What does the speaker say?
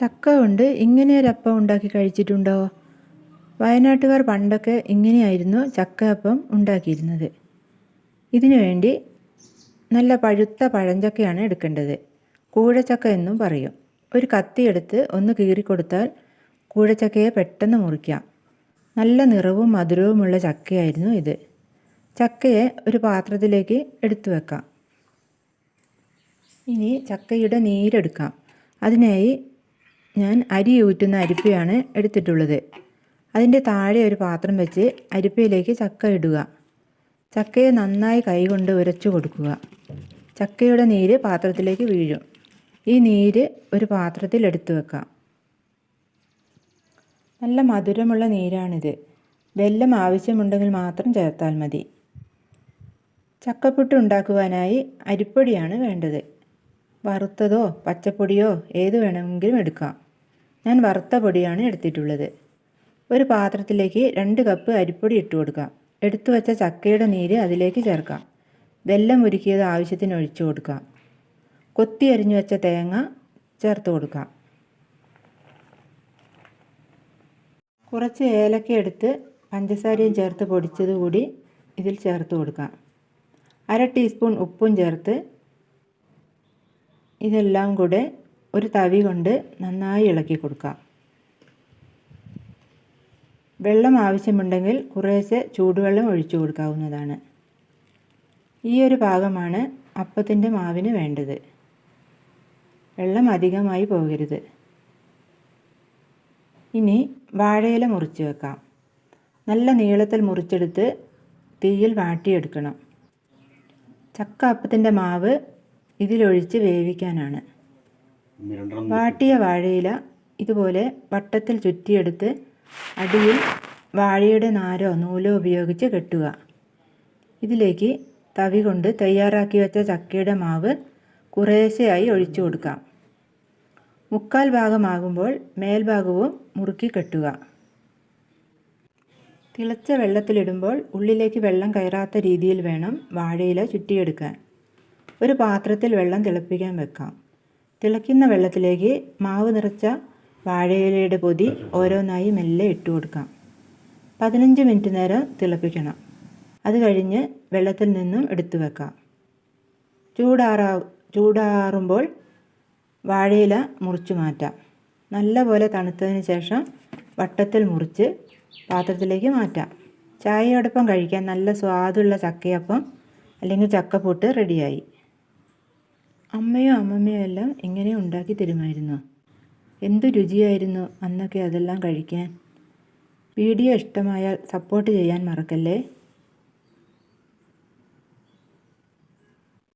ചക്ക കൊണ്ട് ഇങ്ങനെയൊരപ്പം ഉണ്ടാക്കി കഴിച്ചിട്ടുണ്ടോ? വയനാട്ടുകാർ പണ്ടൊക്കെ ഇങ്ങനെയായിരുന്നു ചക്ക അപ്പം ഉണ്ടാക്കിയിരുന്നത്. ഇതിനു വേണ്ടി നല്ല പഴുത്ത പഴഞ്ചക്കയാണ് എടുക്കേണ്ടത്. കൂഴച്ചക്ക എന്നും പറയും. ഒരു കത്തിയെടുത്ത് ഒന്ന് കീറിക്കൊടുത്താൽ കൂഴച്ചക്കയെ പെട്ടെന്ന് മുറിക്കാം. നല്ല നിറവും മധുരവുമുള്ള ചക്കയായിരുന്നു ഇത്. ചക്കയെ ഒരു പാത്രത്തിലേക്ക് എടുത്തു വെക്കാം. ഇനി ചക്കയുടെ നീരെടുക്കാം. അതിനായി ഞാൻ അരി ഊറ്റുന്ന അരിപ്പയാണ് എടുത്തിട്ടുള്ളത്. അതിന്റെ താഴെ ഒരു പാത്രം വെച്ച് അരിപ്പയിലേക്ക് ചക്ക ഇടുക. ചക്കയെ നന്നായി കൈകൊണ്ട് ഉരച്ചു കൊടുക്കുക. ചക്കയുടെ നീര് പാത്രത്തിലേക്ക് വീഴും. ഈ നീര് ഒരു പാത്രത്തിൽ എടുത്തു വെക്കാം. നല്ല മധുരമുള്ള നീരാണിത്. വെല്ലം ആവശ്യമുണ്ടെങ്കിൽ മാത്രം ചേർത്താൽ മതി. ചക്കപ്പുട്ട് ഉണ്ടാക്കുവാനായി അരിപ്പൊടിയാണ് വേണ്ടത്. വറുത്തതോ പച്ചപ്പൊടിയോ ഏത് വേണമെങ്കിലും എടുക്കാം. ഞാൻ വറുത്ത പൊടിയാണ് എടുത്തിട്ടുള്ളത്. ഒരു പാത്രത്തിലേക്ക് രണ്ട് കപ്പ് അരിപ്പൊടി ഇട്ട് കൊടുക്കാം. എടുത്തു വച്ച ചക്കയുടെ നീര് അതിലേക്ക് ചേർക്കാം. വെല്ലം ഉരുക്കിയത് ആവശ്യത്തിന് ഒഴിച്ചു കൊടുക്കാം. കൊത്തി അരിഞ്ഞു വെച്ച തേങ്ങ ചേർത്ത് കൊടുക്കാം. കുറച്ച് ഏലക്ക എടുത്ത് പഞ്ചസാരയും ചേർത്ത് പൊടിച്ചത് കൂടി ഇതിൽ ചേർത്ത് കൊടുക്കാം. അര ടീസ്പൂൺ ഉപ്പും ചേർത്ത് ഇതെല്ലാം കൂടെ ഒരു തവി കൊണ്ട് നന്നായി ഇളക്കി കൊടുക്കാം വെള്ളം ആവശ്യമുണ്ടെങ്കിൽ കുറേശ്ശെ ചൂടുവെള്ളം ഒഴിച്ചു കൊടുക്കാവുന്നതാണ്. ഈ ഒരു പാകമാണ് അപ്പത്തിന്റെ മാവിന് വേണ്ടത്. വെള്ളം അധികമായി പോകരുത്. ഇനി വാഴയില മുറിച്ച് വെക്കാം. നല്ല നീളത്തിൽ മുറിച്ചെടുത്ത് തീയിൽ വാട്ടിയെടുക്കണം. ചക്ക അപ്പത്തിന്റെ മാവ് ഇതിലൊഴിച്ച് വേവിക്കാനാണ്. വാട്ടിയ വാഴയില ഇതുപോലെ വട്ടത്തിൽ ചുറ്റിയെടുത്ത് അടിയിൽ വാഴയുടെ നാരോ നൂലോ ഉപയോഗിച്ച് കെട്ടുക. ഇതിലേക്ക് തവി കൊണ്ട് തയ്യാറാക്കി വെച്ച ചക്കയുടെ മാവ് കുറേശ്ശെയായി ഒഴിച്ചു കൊടുക്കാം. മുക്കാൽ ഭാഗമാകുമ്പോൾ മേൽഭാഗവും മുറുക്കി കെട്ടുക. തിളച്ച വെള്ളത്തിലിടുമ്പോൾ ഉള്ളിലേക്ക് വെള്ളം കയറാത്ത രീതിയിൽ വേണം വാഴയില ചുറ്റിയെടുക്കാൻ. ഒരു പാത്രത്തിൽ വെള്ളം തിളപ്പിക്കാൻ വെക്കാം. തിളയ്ക്കുന്ന വെള്ളത്തിലേക്ക് മാവ് നിറച്ച വാഴയിലയുടെ പൊതി ഓരോന്നായി മെല്ലെ ഇട്ട് കൊടുക്കാം. പതിനഞ്ച് മിനിറ്റ് നേരം തിളപ്പിക്കണം. അത് കഴിഞ്ഞ് വെള്ളത്തിൽ നിന്നും എടുത്തു വെക്കാം. ചൂടാറാ ചൂടാറുമ്പോൾ വാഴയില മുറിച്ചു മാറ്റാം. നല്ലപോലെ തണുത്തതിന് ശേഷം വട്ടത്തിൽ മുറിച്ച് പാത്രത്തിലേക്ക് മാറ്റാം. ചായയോടൊപ്പം കഴിക്കാൻ നല്ല സ്വാദുള്ള ചക്കയപ്പം അല്ലെങ്കിൽ ചക്കപ്പൂട്ട് റെഡിയായി. അമ്മയോ അമ്മമ്മയോ എല്ലാം എങ്ങനെ ഉണ്ടാക്കി തരുമായിരുന്നു? എന്തു രുചിയായിരുന്നു അന്നൊക്കെ അതെല്ലാം കഴിക്കാൻ? വീഡിയോ ഇഷ്ടമായാൽ സപ്പോർട്ട് ചെയ്യാൻ മറക്കല്ലേ?